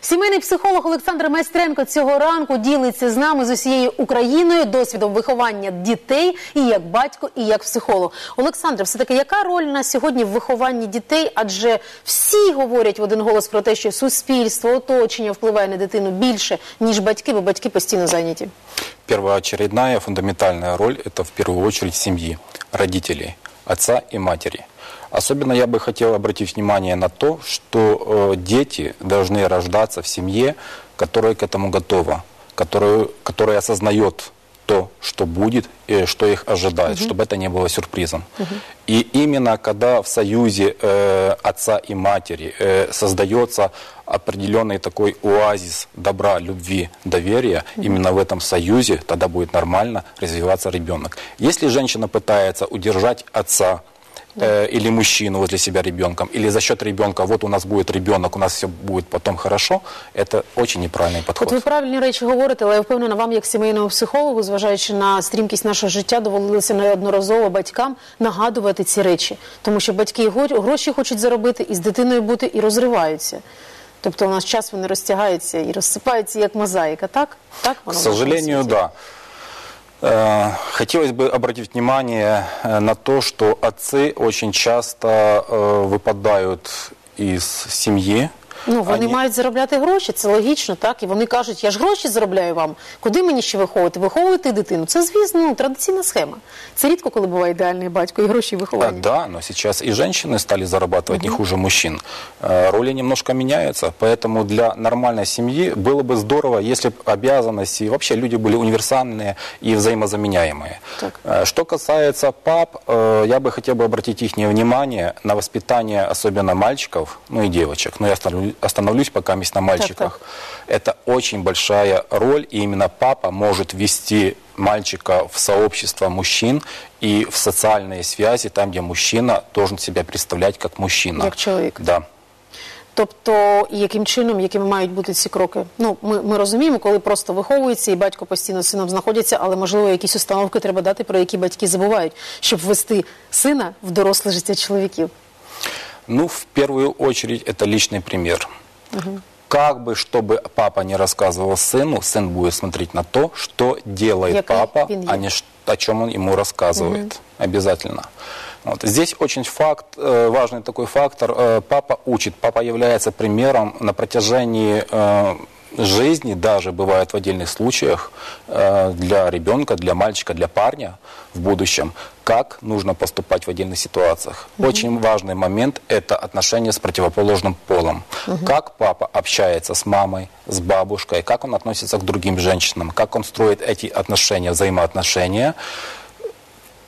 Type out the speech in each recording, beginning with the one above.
Сімейний психолог Олександр Майстренко цього ранку ділиться з нами з усією Україною досвідом виховання дітей і як батько, і як психолог. Олександр, все таки, яка роль на сьогодні в вихованні дітей? Адже всі говорять в один голос про те, що суспільство, оточення впливає на дитину більше ніж батьки, бо батьки постійно зайняті. Первоочередная фундаментальная роль – это в первую очередь семьи, родителей, отца и матери. Особенно я бы хотел обратить внимание на то, что э, дети должны рождаться в семье, которая к этому готова, которая, которая осознает то, что будет и что их ожидает, чтобы это не было сюрпризом. И именно когда в союзе э, отца и матери э, создается определенный такой оазис добра, любви, доверия, именно в этом союзе тогда будет нормально развиваться ребенок. Если женщина пытается удержать отца, э, или мужчину возле себя ребенком, или за счет ребенка, вот у нас будет ребенок, у нас все будет потом хорошо, это очень неправильный подход. От ви правильні речі говорите, але я впевнена, вам, як сімейному психологу, зважаючи на стрімкість нашого життя, доводилося неодноразово батькам нагадувати ці речі, тому що батьки і го- гроші хочуть заробити, і з дитиною бути, і розриваються. Тобто у нас час вони розтягаються і розсипаються як мозаїка, так? Так К воно в нашому сожалению, світі? да. Э, Хотелось бы обратить внимание э, на то, что отцы очень часто э, выпадают из семьи. Ну, вони Они- мають заробляти гроші, це логічно, так? І вони кажуть, я ж гроші заробляю вам. Куди мені ще виховувати? Виховуйте дитину. Це, звісно, ну, традиційна схема. Це рідко, коли буває ідеальний батько і гроші і А, виховання. Да, но сейчас и женщины стали зарабатывать не хуже мужчин. Э, Роли немножко меняются, поэтому для нормальной семьи было бы здорово, если бы обязанности, и вообще люди были универсальные и взаимозаменяемые. Так. Э, Что касается пап, э, я бы хотел бы обратить их внимание на воспитание особенно мальчиков, ну и девочек. Но я остановлю- остановлюсь пока на мальчиках. Это очень большая роль, и именно папа может вести мальчика в сообщество мужчин и в социальные связи, там, где мужчина должен себя представлять как мужчина. Як чоловік. Да. Тобто, яким чином, якими мають бути ці кроки? Ну, ми, ми розуміємо, коли просто виховується і батько постійно з сином знаходяться, але можливо якісь установки треба дати, про які батьки забувають, щоб ввести сина в доросле життя чоловіків. Ну, в первую очередь, это личный пример. Как бы, чтобы папа не рассказывал сыну, сын будет смотреть на то, что делает Який папа, а не о чем он ему рассказывает. Обязательно. Вот. Здесь очень факт, э, важный такой фактор. Э, Папа учит, папа является примером на протяжении э, жизни, даже бывает в отдельных случаях, э, для ребенка, для мальчика, для парня в будущем, как нужно поступать в отдельных ситуациях. Очень важный момент – это отношения с противоположным полом. Как папа общается с мамой, с бабушкой, как он относится к другим женщинам, как он строит эти отношения, взаимоотношения.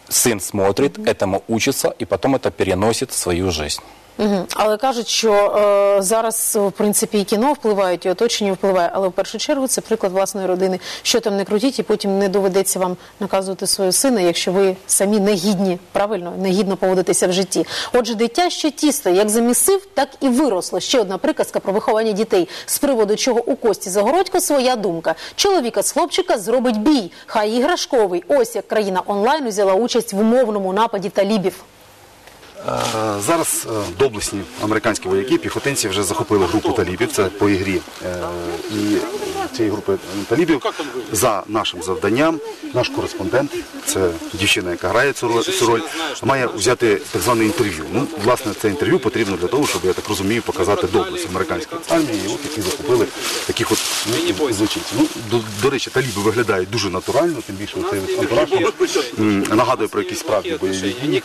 Сын смотрит, этому учится, и потом это переносит в свою жизнь. Угу. Але кажуть, що е, зараз в принципі і кіно впливають, і оточення впливає, але в першу чергу це приклад власної родини. Що там не крутіть, і потім не доведеться вам наказувати свого сина, якщо ви самі не гідні, правильно, не гідно поводитеся в житті. Отже, дитя ще тісто, як замісив, так і виросло. Ще одна приказка про виховання дітей, з приводу чого у Кості Загородько своя думка. Чоловіка з хлопчика зробить бій, хай іграшковий. Ось як країна онлайн взяла участь в умовному нападі талібів. Е, Зараз е, доблесні американські вояки, піхотинці вже захопили групу талібів. Це по ігрі. Е, цієї групи талібів за нашим завданням наш кореспондент, це дівчина, яка грає цю роль, має взяти так зване інтерв'ю. Ну, власне, це інтерв'ю потрібно для того, щоб я так розумію, показати доблесть американської армії, от які захопили таких от ну, злочинців. Ну, до, до речі, таліби виглядають дуже натурально, тим більше цей антураж нагадує про якісь справді бойові дії.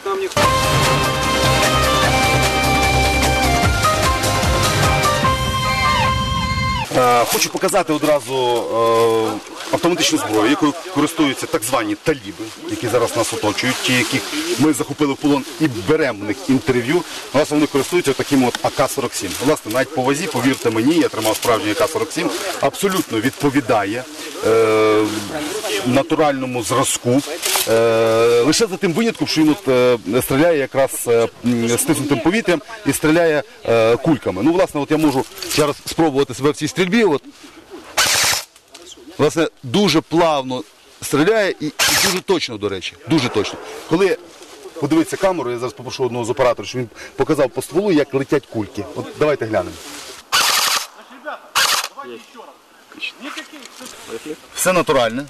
Хочу показати одразу е, автоматичну зброю, якою користуються так звані таліби, які зараз нас оточують, ті, яких ми захопили в полон і беремо в них інтерв'ю. Власне, вони користуються таким от АК-47. Власне, навіть по вазі, повірте мені, я тримав справжній АК-47, абсолютно відповідає е, натуральному зразку. Е, лише за тим винятком, що він от, е, стріляє якраз е, стиснутим повітрям і стріляє е, кульками. Ну, власне, от я можу зараз спробувати себе в цій стрільбі. От, власне, дуже плавно стріляє і, і дуже точно, до речі. Дуже точно. Коли подивиться камеру, я зараз попрошу одного з операторів, щоб він показав по стволу, як летять кульки. От давайте глянемо. Все натуральне.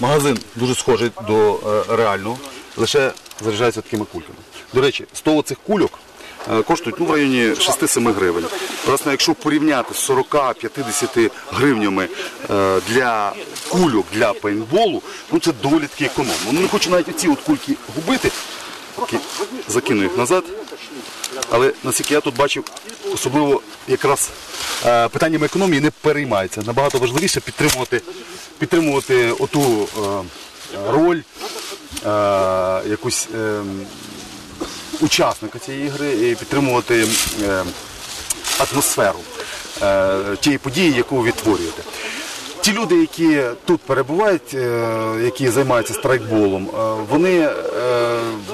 Магазин дуже схожий до е, реального, лише заряджається такими кульками. До речі, 100 цих кульок коштують ну, в районі 6-7 гривень. Власне, якщо порівняти з 40-50 гривнями е, для кульок для пейнтболу, ну це доволі таки економно. Ну не хочу навіть оці от кульки губити. Закину їх назад. Але наскільки я тут бачив, особливо якраз е, питаннями економії не переймається. Набагато важливіше підтримувати, підтримувати оту е, роль е, якусь е, учасника цієї ігри і підтримувати е, атмосферу е, тієї події, яку ви відтворюєте. Ті люди, які тут перебувають, е, які займаються страйкболом, вони,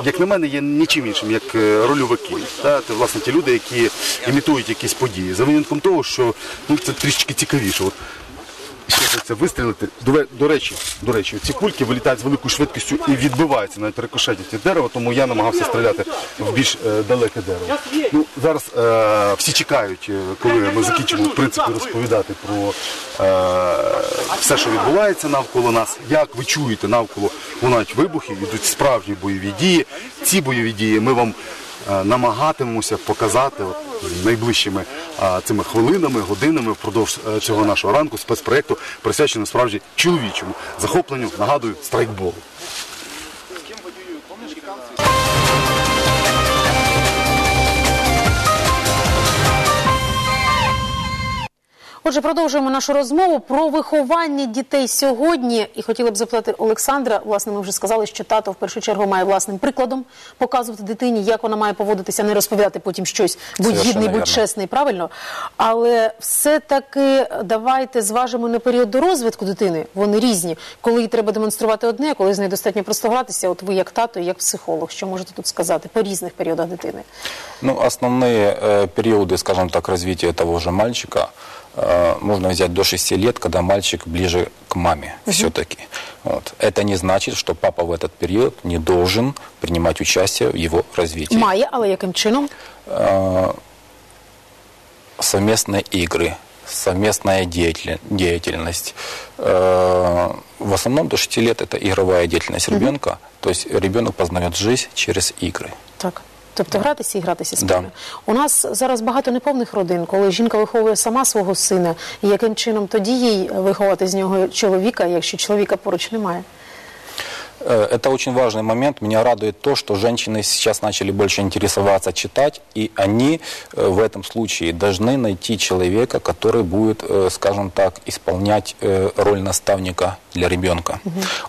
як на мене, є нічим іншим, як рольовики. Це власне ті люди, які імітують якісь події. За винятком того, що ну, це трішки цікавіше. От, хочеться вистрілити. До, до речі, до речі, ці кульки вилітають з великою швидкістю і відбиваються навіть рикошетять від дерева, тому я намагався стріляти в більш е, далеке дерево. Ну, зараз е, всі чекають, е, коли ми закінчимо в принципі розповідати про е, все, що відбувається навколо нас. Як ви чуєте, навколо лунають вибухи, йдуть справжні бойові дії. Ці бойові дії ми вам е, намагатимемося показати от, найближчими цими хвилинами, годинами впродовж е, цього нашого ранку спецпроєкту, присвяченому справді чоловічому захопленню, нагадую, страйкболу. Отже, продовжуємо нашу розмову про виховання дітей сьогодні. І хотіла б запитати Олександра. Власне, ми вже сказали, що тато в першу чергу має власним прикладом показувати дитині, як вона має поводитися, не розповідати потім щось будь Совершенно гідний, будь вірно. чесний, правильно. Але все-таки давайте зважимо на період до розвитку дитини. Вони різні. Коли їй треба демонструвати одне, а коли з нею достатньо просто гратися. От ви як тато, і як психолог, що можете тут сказати по різних періодах дитини? Ну, основные э, периоды, скажем так, развития того же мальчика э, можно взять до 6 лет, когда мальчик ближе к маме все-таки. Вот. Это не значит, что папа в этот период не должен принимать участие в его развитии. Має, але яким чином? Э, совместные игры, совместная деятель- деятельность. Э, В основном до 6 лет это игровая деятельность ребенка. То есть ребенок познает жизнь через игры. Так. Тобто гратися і гратися Да. спільно. У нас зараз багато неповних родин, коли жінка виховує сама свого сина, і яким чином тоді їй виховати з нього чоловіка, якщо чоловіка поруч немає? Э, Это очень важный момент. Меня радует то, что женщины сейчас начали больше интересоваться, читать, и они э, в этом случае должны найти человека, который будет, э, скажем так, исполнять э, роль наставника для ребенка.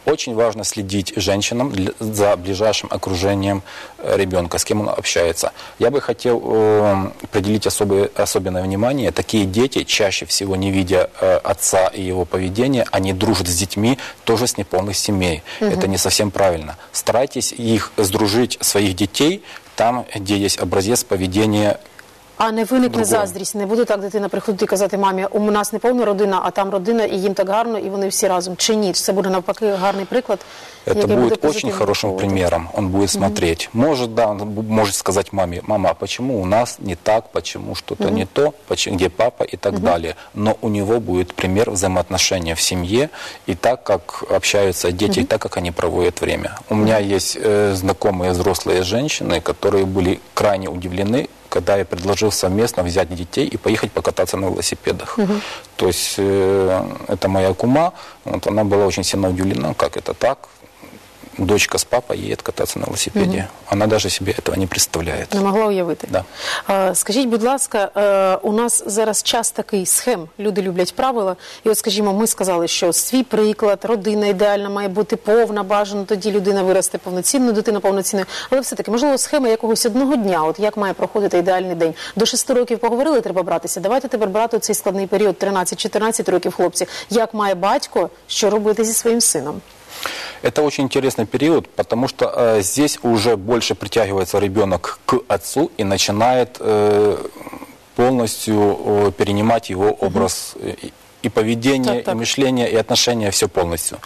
Очень важно следить женщинам за ближайшим окружением э, ребенка, с кем он общается. Я бы хотел э, определить особое, особенное внимание. Такие дети, чаще всего не видя э, отца и его поведения, они дружат с детьми тоже с неполных семей. Это не совсем правильно. Старайтесь их сдружить, своих детей, там, где есть образец поведения А не виникне Другого. заздрість, не буде так дитина приходити і казати мамі, у нас не повна родина, а там родина, і їм так гарно, і вони всі разом. Чи ні? Це буде навпаки гарний приклад. Это який буде будет очень позитивно хорошим виховувати. примером. Он будет смотреть. Может, да, он бу- может сказать маме, мама, а почему у нас не так, почему что-то не то, почему, где папа и так далее. Но у него будет пример взаимоотношения в семье и так, как общаются дети, и так, как они проводят время. У меня есть э, знакомые взрослые женщины, которые были крайне удивлены, когда я предложил совместно взять детей и поехать покататься на велосипедах. То есть э, это моя кума, вот она была очень сильно удивлена, как это так, дочка с папой едет кататься на велосипеде. Она даже себе этого не представляет. Не могла уявити. Да. Скажіть, будь ласка, е, у нас зараз час такий схем. Люди люблять правила. І от, скажімо, ми сказали, що свій приклад, родина ідеальна має бути повна, бажано, тоді людина виросте повноцінною, дитина повноцінною. Але все-таки, можливо, схема якогось одного дня, от як має проходити ідеальний день. До шести років поговорили, треба братися. Давайте тепер брати цей складний період 13-14 років хлопці. Як має батько, що робити зі своїм сином? Это очень интересный период, потому что э, здесь уже больше притягивается ребенок к отцу и начинает э, полностью э, перенимать его образ и- и поведение, Так, так. и мышление, и отношения, все полностью.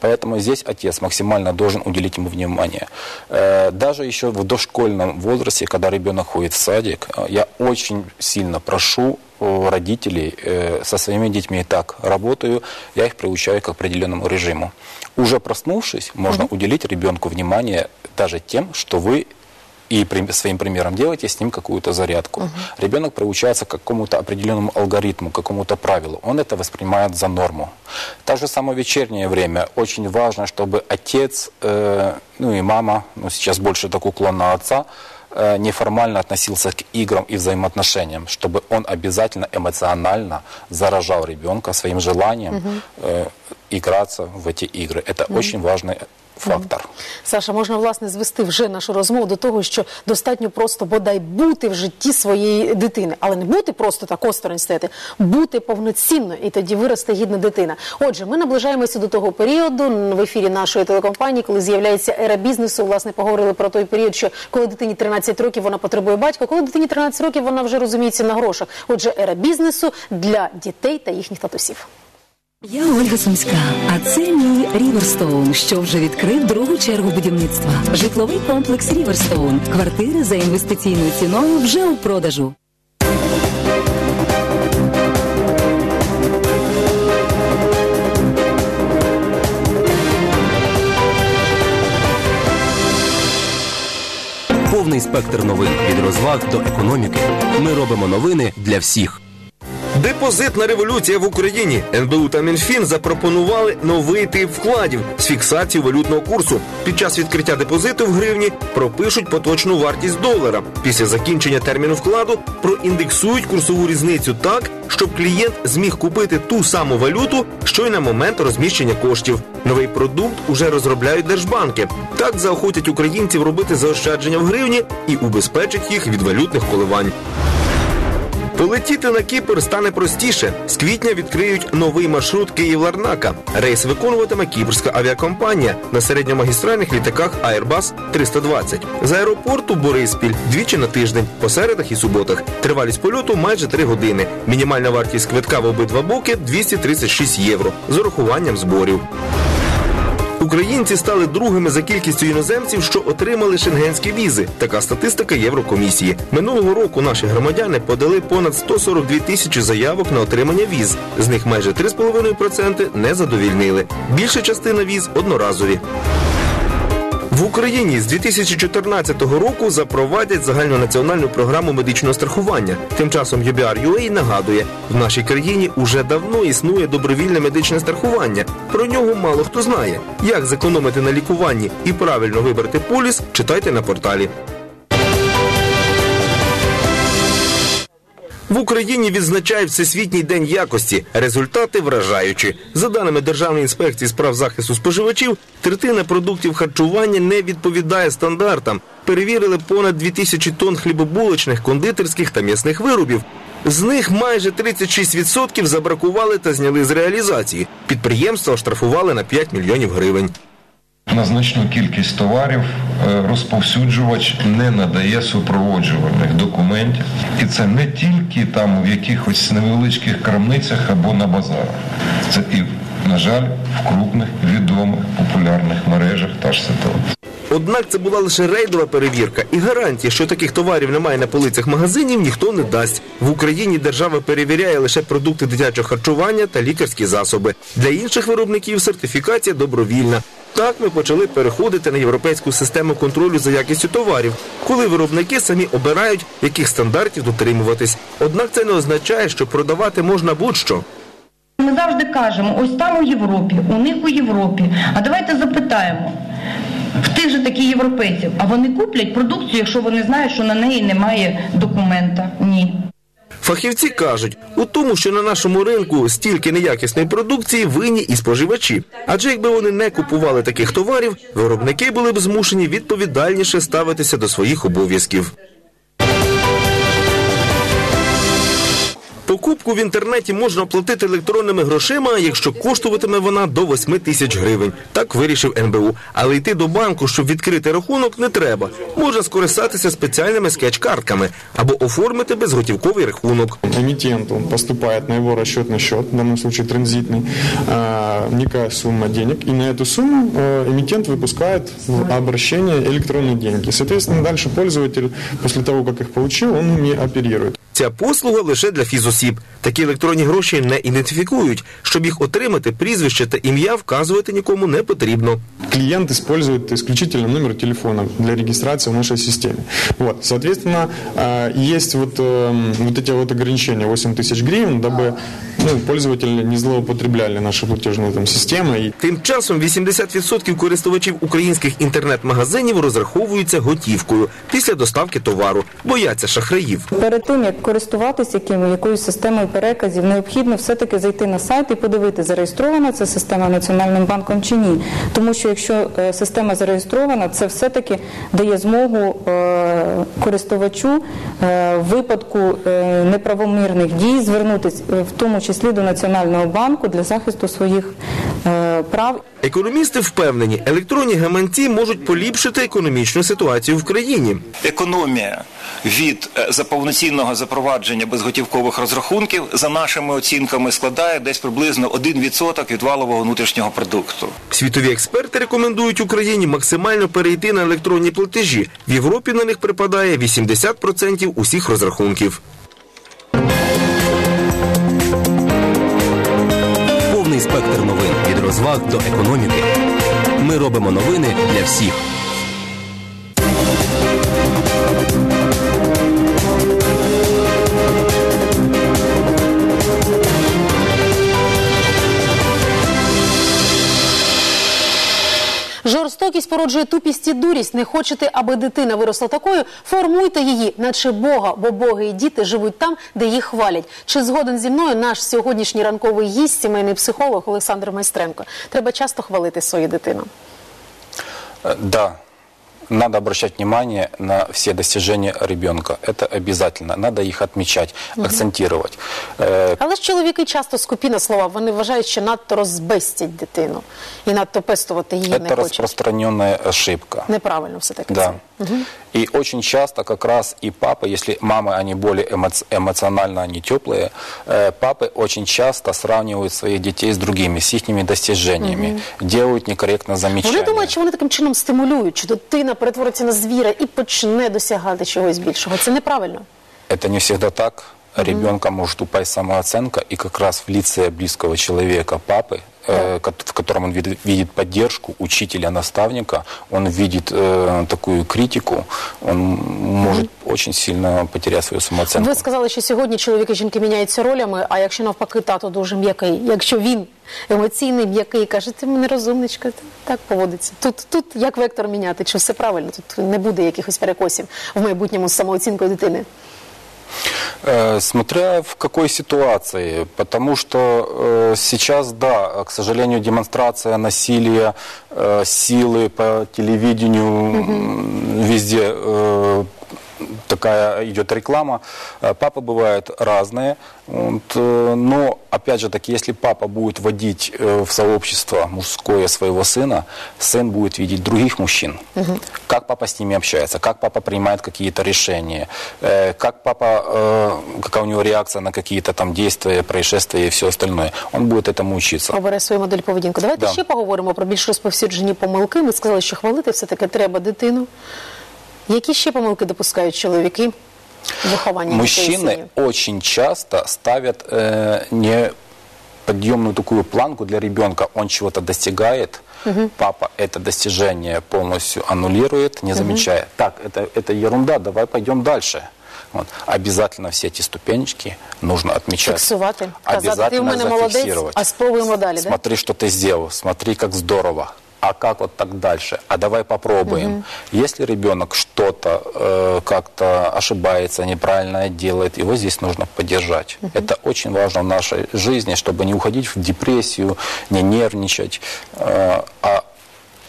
Поэтому здесь отец максимально должен уделить ему внимание. Э, Даже еще в дошкольном возрасте, когда ребенок ходит в садик, э, я очень сильно прошу родителей э, со своими детьми так работаю, я их приучаю к определенному режиму. Уже проснувшись, можно уделить ребенку внимание даже тем, что вы и своим примером делаете с ним какую-то зарядку. Ребенок приучается к какому-то определенному алгоритму, к какому-то правилу. Он это воспринимает за норму. Так же самое вечернее время. Очень важно, чтобы отец, э, ну и мама, ну сейчас больше так уклон на отца, э, неформально относился к играм и взаимоотношениям, чтобы он обязательно эмоционально заражал ребенка своим желанием э, играться в эти игры. Это очень важный фактор. Саша, можна власне звести вже нашу розмову до того, що достатньо просто бодай бути в житті своєї дитини, але не бути просто так осторонь стояти, бути повноцінно, і тоді виросте гідна дитина. Отже, ми наближаємося до того періоду в ефірі нашої телекомпанії, коли з'являється ера бізнесу. Власне, поговорили про той період, що коли дитині 13 років вона потребує батька, коли дитині 13 років вона вже розуміється на грошах. Отже, ера бізнесу для дітей та їхніх татусів. Я Ольга Сумська, а це мій Ріверстоун, що вже відкрив другу чергу будівництва. Житловий комплекс Ріверстоун. Квартири за інвестиційною ціною вже у продажу. Повний спектр новин від розваг до економіки. Ми робимо новини для всіх. Депозитна революція в Україні. НБУ та Мінфін запропонували новий тип вкладів з фіксацією валютного курсу. Під час відкриття депозиту в гривні пропишуть поточну вартість долара. Після закінчення терміну вкладу проіндексують курсову різницю так, щоб клієнт зміг купити ту саму валюту, що й на момент розміщення коштів. Новий продукт уже розробляють держбанки. Так заохотять українців робити заощадження в гривні і убезпечать їх від валютних коливань. Полетіти на Кіпр стане простіше. З квітня відкриють новий маршрут Київ-Ларнака. Рейс виконуватиме кіпрська авіакомпанія на середньомагістральних літаках Airbus 320. З аеропорту Бориспіль двічі на тиждень, по середах і суботах. Тривалість польоту майже 3 години. Мінімальна вартість квитка в обидва боки 236 євро з урахуванням зборів. Українці стали другими за кількістю іноземців, що отримали шенгенські візи. Така статистика Єврокомісії. Минулого року наші громадяни подали понад 142 тисячі заявок на отримання віз. З них майже 3,5% не задовільнили. Більша частина віз одноразові. В Україні з 2014 року запровадять загальнонаціональну програму медичного страхування. Тим часом UBR.UA нагадує, в нашій країні уже давно існує добровільне медичне страхування. Про нього мало хто знає. Як зекономити на лікуванні і правильно вибрати поліс, читайте на порталі. В Україні відзначають Всесвітній день якості. Результати вражаючі. За даними Державної інспекції з прав захисту споживачів, третина продуктів харчування не відповідає стандартам. Перевірили понад 2000 тонн хлібобулочних, кондитерських та м'ясних виробів. З них майже 36% забракували та зняли з реалізації. Підприємства оштрафували на 5 мільйонів гривень. На значну кількість товарів е, розповсюджувач не надає супроводжувальних документів. І це не тільки там в якихось невеличких крамницях або на базарах. Це і, на жаль, в крупних, відомих, популярних мережах та ж ситуація. Однак це була лише рейдова перевірка, і гарантії, що таких товарів немає на полицях магазинів, ніхто не дасть. В Україні держава перевіряє лише продукти дитячого харчування та лікарські засоби. Для інших виробників сертифікація добровільна. Так ми почали переходити на європейську систему контролю за якістю товарів, коли виробники самі обирають, яких стандартів дотримуватись. Однак це не означає, що продавати можна будь-що. Ми завжди кажемо, ось там у Європі, у них у Європі. А давайте запитаємо в тих же таких європейців, а вони куплять продукцію, якщо вони знають, що на неї немає документа? Ні. Фахівці кажуть, у тому, що на нашому ринку стільки неякісної продукції винні і споживачі. Адже якби вони не купували таких товарів, виробники були б змушені відповідальніше ставитися до своїх обов'язків. Покупку в інтернеті можна оплатити електронними грошима, якщо коштуватиме вона до 8 тисяч гривень. Так вирішив НБУ. Але йти до банку, щоб відкрити рахунок, не треба. Можна скористатися спеціальними скетч-картками або оформити безготівковий рахунок. эмитенту поступает на его расчетный счет, в данном случае транзитный, э, некая сумма денег, и на эту сумму э, эмитент выпускает в обращение электронные деньги. Соответственно, дальше пользователь, после того, как их получил, он ими оперирует. Ця послуга лише для фізосіб. Такі електронні гроші не ідентифікують. Щоб їх отримати, прізвище та ім'я вказувати нікому не потрібно. Клиент использует исключительно номер телефона для регистрации в нашей системе. Вот, соответственно, э, есть вот, эм, вот эти вот ограничения 8 тысяч гривен, дабы ну, пользователи не злоупотребляли нашей платежной там, системой. И Тим часом 80% користувачів українських інтернет-магазинів розраховуються готівкою після доставки товару, бояться шахраїв. Перед тим як користуватися яким, якоюсь системою переказів, необхідно все-таки зайти на сайт і подивити, зареєстрована ця система Національним банком чи ні. Тому що якщо е, система зареєстрована, це все-таки дає змогу е, користувачу е, в випадку неправомірних дій звернутися в тому числі до Національного банку для захисту своїх прав Економісти впевнені, електронні гаманці можуть поліпшити економічну ситуацію в країні. економія від е, за повноцінного запровадження безготівкових розрахунків за нашими оцінками складає десь приблизно 1% від валового внутрішнього продукту. Світові експерти рекомендують Україні максимально перейти на електронні платежі. В Європі на них припадає 80% усіх розрахунків. Повний спектр новин розваг до економіки. Ми робимо новини для всіх. Жорстокість породжує тупість і дурість. Не хочете, аби дитина виросла такою? Формуйте її, наче Бога, бо боги і діти живуть там, де їх хвалять. Чи згоден зі мною наш сьогоднішній ранковий гість, сімейний психолог Олександр Майстренко? Треба часто хвалити свою дитину. Так. Да, надо обращать внимание на все достижения ребенка. Это обязательно. Надо их отмечать, акцентировать. Э, Але ж чоловіки часто скупі на слова. Вони вважають, що надто розбестять дитину і надто пестувати її Это не хочуть. распространенная ошибка. Неправильно все таки Да. це. И очень часто как раз и папы, если мамы, они более эмо- эмоционально, они теплые, э, папы очень часто сравнивают своих детей с другими, с их достижениями, делают некорректно замечания. Вони думають, що вони таким чином стимулюють, що дитина перетвориться на звіра і почне досягати чогось більшого. Це неправильно. Это не всегда так. Ребенка может упасть самооценка, и как раз в лице близкого человека, папы, э, ко- в котором он видит, видит поддержку учителя, наставника, он видит э, такую критику, он может очень сильно потерять свою самооценку. Ви сказали, що сьогодні чоловіки і жінки міняються ролями, а якщо навпаки тато дуже м'який, якщо він емоційний, м'який, каже, ти мене розумничка, ти так поводиться. Тут, тут як вектор міняти, чи все правильно, тут не буде якихось перекосів в майбутньому з самооцінкою дитини. Э, Смотря в какой ситуации, потому что э, сейчас, да, к сожалению, демонстрация насилия, э, силы по телевидению, м, везде такая идет реклама. Э, Папы бывают разные, вот, э, но, опять же таки, если папа будет водить э, в сообщество мужское своего сына, сын будет видеть других мужчин. Как папа с ними общается, как папа принимает какие-то решения, э, как папа, э, какая у него реакция на какие-то там действия, происшествия и все остальное. Он будет этому учиться. Обере свою модель поведінку. Давайте Да. ще поговоримо про більш розповсюджені помилки. Ми сказали, що хвалити все-таки треба дитину. Які ще помилки допускають чоловіки в вихованні дітей і Мужчины синів? очень часто ставят э, не подъемную такую планку для ребенка. Он чего-то достигает, папа это достижение полностью аннулирует, не замечая. Так, это, это ерунда, давай пойдем дальше. Вот. Обязательно все эти ступенечки нужно отмечать. Фіксувати, казати, ти в Обязательно мене молодець, зафиксировать. а спробуємо далі. Да? Смотри, что ты сделал, смотри, как здорово. А как вот так дальше? А давай попробуем. Если ребенок что-то э, как-то ошибается, неправильно делает, его здесь нужно поддержать. Это очень важно в нашей жизни, чтобы не уходить в депрессию, не нервничать, э, а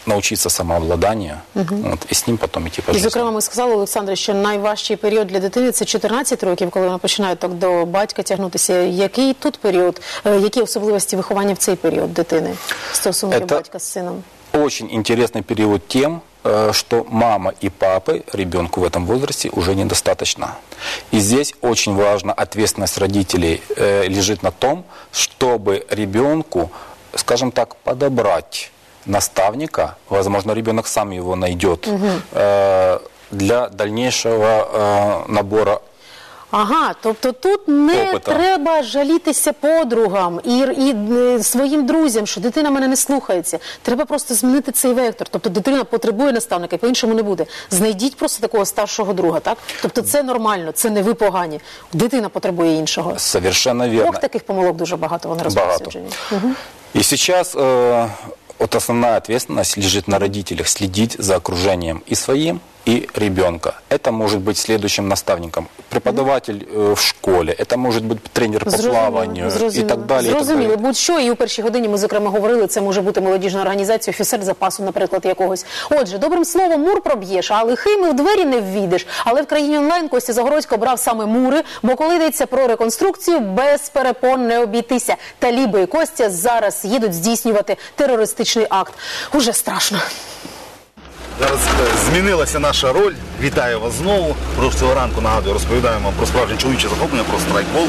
научиться самообладанию, вот, и с ним потом идти по І, жизни. зокрема, ми сказали, Олександре, що найважчий період для дитини це 14 років, коли вона починає так до батька тягнутися. Який тут період, е, які особливості виховання в цей період дитини стосунки Это- батька з сином? Очень интересный период тем, э, что мама и папы ребенку в этом возрасте уже недостаточно. И здесь очень важно, ответственность родителей э, лежит на том, чтобы ребенку, скажем так, подобрать наставника, возможно, ребенок сам его найдет, э, для дальнейшего набора Ага, тобто тут не Опита. треба жалітися подругам і, і е, своїм друзям, що дитина мене не слухається. Треба просто змінити цей вектор. Тобто дитина потребує наставника, і по-іншому не буде. Знайдіть просто такого старшого друга, так? Тобто це нормально, це не ви погані. Дитина потребує іншого. Совершенно верно. Ох, таких помилок дуже багато вони розповсюджені. Мгм. И сейчас э, вот основная ответственность лежит на родителях следить за окружением и своим, и ребенка. Это может быть следующим наставником. Преподаватель э, в школе, это может быть тренер по плаванию и зрозуміло. так далее. и так Зрозуміло. далее. Будь-що, і у першій годині ми, зокрема, говорили, це може бути молодіжна організація, офіцер запасу, наприклад, якогось. Отже, добрим словом, мур проб'єш, а лихими в двері не ввійдеш. Але в країні онлайн Костя Загородько обрав саме мури, бо коли йдеться про реконструкцію, без перепон не обійтися. Таліби і Костя зараз їдуть здійснювати терористичний акт. Уже страшно. Зараз е, змінилася наша роль. Вітаю вас знову. Прошлого цього ранку нагадую, розповідаємо вам про справжнє чоловіче захоплення, про страйкбол.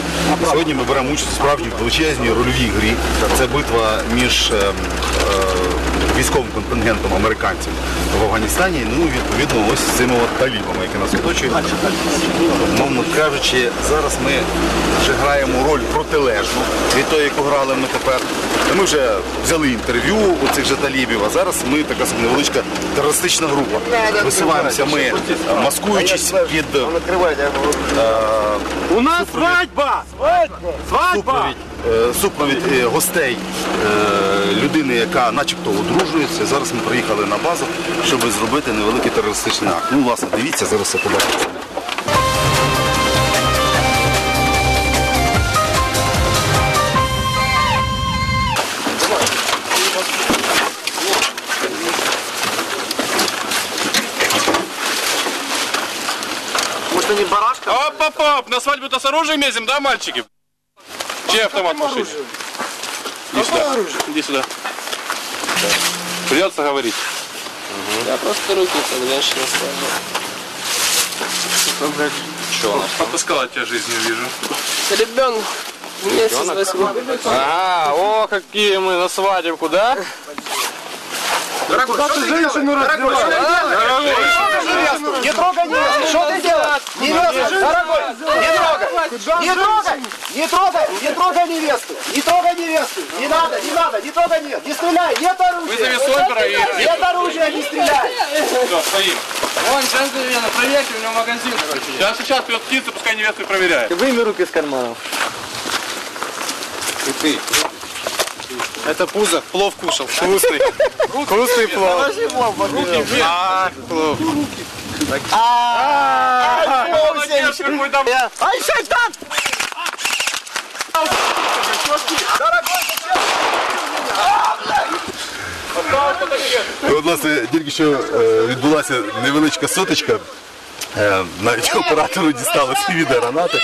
Сьогодні ми беремо участь у справжній величезній рольовій грі. Це битва між е, е, військовим контингентом американців в Афганістані. Ну відповідно ось з цими от талібами, які нас оточують. Мовно кажучи, зараз ми вже граємо роль протилежну від тої, яку грали ми тепер. Ми вже взяли інтерв'ю у цих же талібів, а зараз ми така невеличка терористична група. Висуваємося ми, е, маскуючись під У нас свадьба! Свадьба! супровід, е, супровід е, гостей е, людини, яка начебто одружується. Зараз ми приїхали на базу, щоб зробити невеликий терористичний акт. Ну, власне, дивіться, зараз все побачите. Может, они барашка? Оп, оп, оп, на свадьбу-то с оружием ездим, да, мальчики? Чей автомат машине? Иди сюда. Иди сюда. Придется говорить. Я просто руки как женщина сложил. Что она? Отпускала тебя жизнь, я вижу. Ребенок месяц восьмой. А, о, какие мы на свадебку, да? Дорогой, Куда ты женщину раздеваешь? Не трогай невесту! Что ты делаешь? Невесту, дорогой! Не трогай! Не трогай! Не трогай! Не трогай невесту! Не трогай невесту! Не надо, не надо, не трогай невесту! Не стреляй! Нет оружия! Вызови Сойбера и- Нет оружия, не стреляй! Все, стоим. Вон, джентльмена, проверьте, у него магазин, короче. Сейчас, сейчас придет птица, пускай невесту проверяет. Выми руки из карманов. И ты. Это пузо, плов кушал, вкусный. Вкусный плов. Руки вверх. А, плов. А, молодец, какой там. Ай, шайтан! І от, власне, тільки що е, відбулася невеличка сутичка. Е, Навіть оператору дісталися відеогранати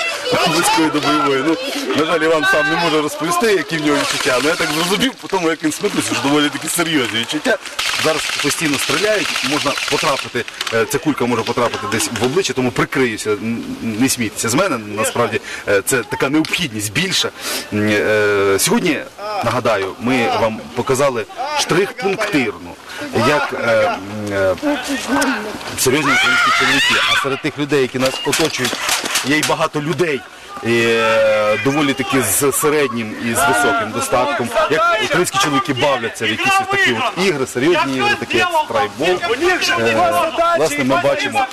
близької до бойової. Ну, на жаль, Іван сам не може розповісти, які в нього відчуття. Але я так зрозумів, по тому як він смикнувся, що доволі такі серйозні відчуття. Зараз постійно стріляють, можна потрапити, е, ця кулька може потрапити десь в обличчя, тому прикриюся, не смійтеся з мене. Насправді е, це така необхідність більша. Сьогодні, нагадаю, ми вам показали штрих пунктирну, як е, е, серйозні українські чоловіки. А серед тих людей, які нас оточують, є й багато людей. І, е, доволі таки з середнім і з високим достатком. Як українські чоловіки бавляться в якісь такі от ігри, серйозні ігри, такі як страйкбол. Е, власне, ми бачимо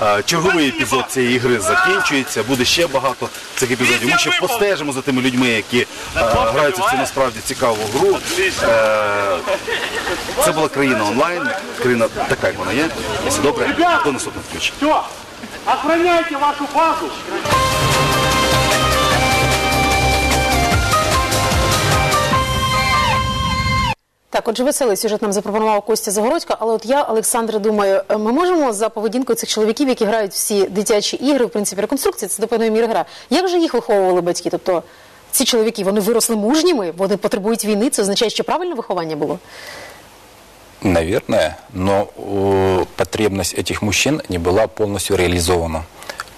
е, черговий епізод цієї ігри закінчується. Буде ще багато цих епізодів. Ми ще постежимо за тими людьми, які граються в цю насправді цікаву гру. Е, це була країна онлайн, країна така, як вона є. Все добре, до наступного включення. Охраняйте вашу базу. Так, отже, веселий сюжет нам запропонував Костя Загородько, але от я, Олександре, думаю, е, ми можемо за поведінкою цих чоловіків, які грають всі дитячі ігри, в принципі, реконструкція, це до певної міри гра. Як же їх виховували батьки? Тобто ці чоловіки, вони виросли мужніми, вони потребують війни, це означає, що правильне виховання було? Наверное, но э, потребность этих мужчин не была полностью реализована.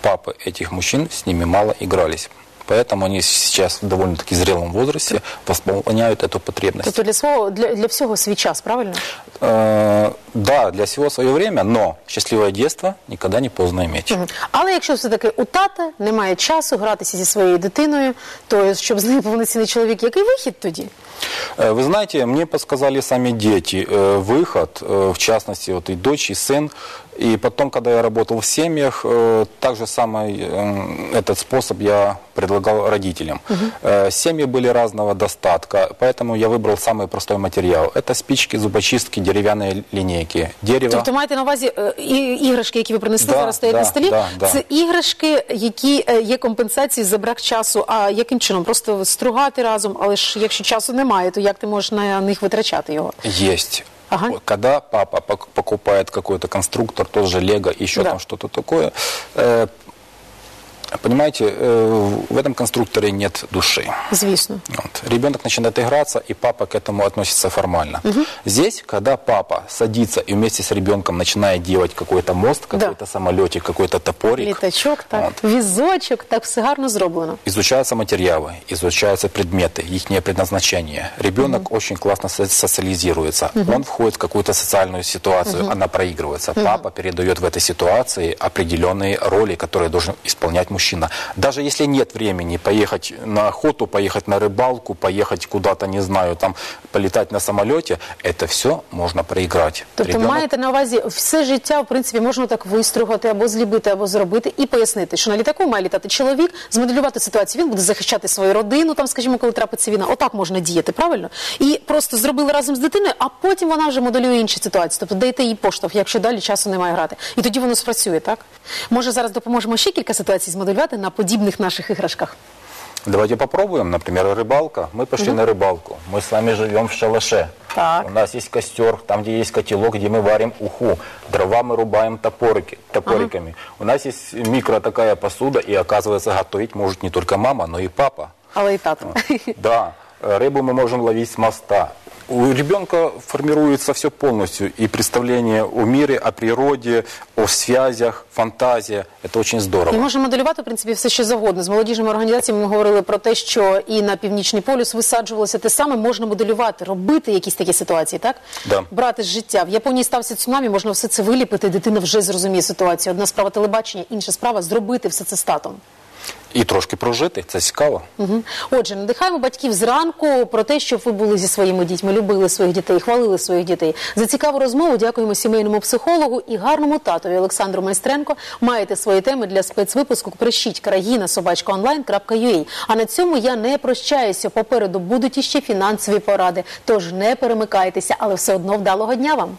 Папы этих мужчин с ними мало игрались. Поэтому они сейчас в довольно-таки зрелом возрасте восполняют эту потребность. Тобто для свого для, для всього свій час, правильно? Э, Да, для всего свое время, но счастливое детство никогда не поздно иметь. Мгм. Але якщо все-таки у тата немає часу гратися зі своєю дитиною, то щоб з нею повноцінний чоловік, який вихід тоді? Э, Вы знаете, мне подсказали сами дети э, выход, э, в частности, вот и дочь, и сын. И потом, когда я работал в семьях, э, так же самый э, этот способ я предлагал родителям. Э, Семьи были разного достатка, поэтому я выбрал самый простой материал. Это спички, зубочистки, деревянные линейки. Дерево. Тобто маєте на увазі е, і- іграшки, які ви принесли, Да, зараз стоять да, на столі. да, да. Це іграшки, які е, є компенсацією за брак часу. А яким чином? Просто стругати разом, але ж якщо часу немає, то як ти можеш на них витрачати його? Есть. Когда папа покупает какой-то конструктор, тот же Лего, еще Да. там что-то такое, э, понимаете, э, в этом конструкторе нет души. Звісно. Вот. Ребенок начинает играться, и папа к этому относится формально. Здесь, когда папа садится и вместе с ребенком начинает делать какой-то мост, какой-то самолетик, какой-то топорик, Літачок, так, візочок, так все гарно зроблено. изучаются материалы, изучаются предметы, их предназначение. Ребенок очень классно со- социализируется. Мгм. Он входит в какую-то социальную ситуацию, Мгм. она проигрывается. Мгм. Папа передает в этой ситуации определенные роли, которые должен исполнять мужчина. Даже если нет времени поехать на охоту, поехать на рыбалку, поехать куда-то, не знаю, там полетать на самолете, это все можно проиграть. Тобто Ребенок- маєте на увазі все життя, в принципі, можна так вистругати або злібити, або зробити і пояснити, що на літаку має літати чоловік, змоделювати ситуацію. Він буде захищати свою родину, там, скажімо, коли трапиться війна. Отак можна діяти, правильно? І просто зробили разом з дитиною, а потім вона вже моделює інші ситуації. Тобто даєте їй поштовх, якщо далі часу немає грати. І тоді воно спрацює, так? Може, зараз допоможемо ще кілька ситуацій змоделювати на подібних наших іграшках. Давайте попробуем. Например, рыбалка. Мы пошли Мгм. на рыбалку. Мы с вами живем в шалаше. Так. У нас есть костер, там, где есть котелок, где мы варим уху. Дрова мы рубаем топорики, топориками. У нас есть микро такая посуда, и оказывается, готовить может не только мама, но и папа. Але і тато. Да, э, рыбу мы можем ловить с моста. У ребенка формируется все полностью. И представление о мире, о природе, о связях, фантазия. Это очень здорово. І можна моделювати, в принципі, все що завгодно. З молодіжними організаціями ми говорили про те, що і на північний полюс висаджувалося те саме, можна моделювати, робити якісь такі ситуації, так? Да. Брати з життя. В Японії стався цунамі, можна все це виліпити, дитина вже зрозуміє ситуацію. Одна справа телебачення, інша справа зробити все це статом. І трошки прожити, це цікаво. Угу. Отже, надихаємо батьків зранку про те, щоб ви були зі своїми дітьми, любили своїх дітей, хвалили своїх дітей. За цікаву розмову дякуємо сімейному психологу і гарному татові Олександру Майстренко. Маєте свої теми для спецвипуску. Прищіть країна собачкаонлайн.ua. А на цьому я не прощаюся. Попереду будуть іще фінансові поради. Тож не перемикайтеся, але все одно вдалого дня вам.